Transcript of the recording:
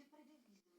ти передивись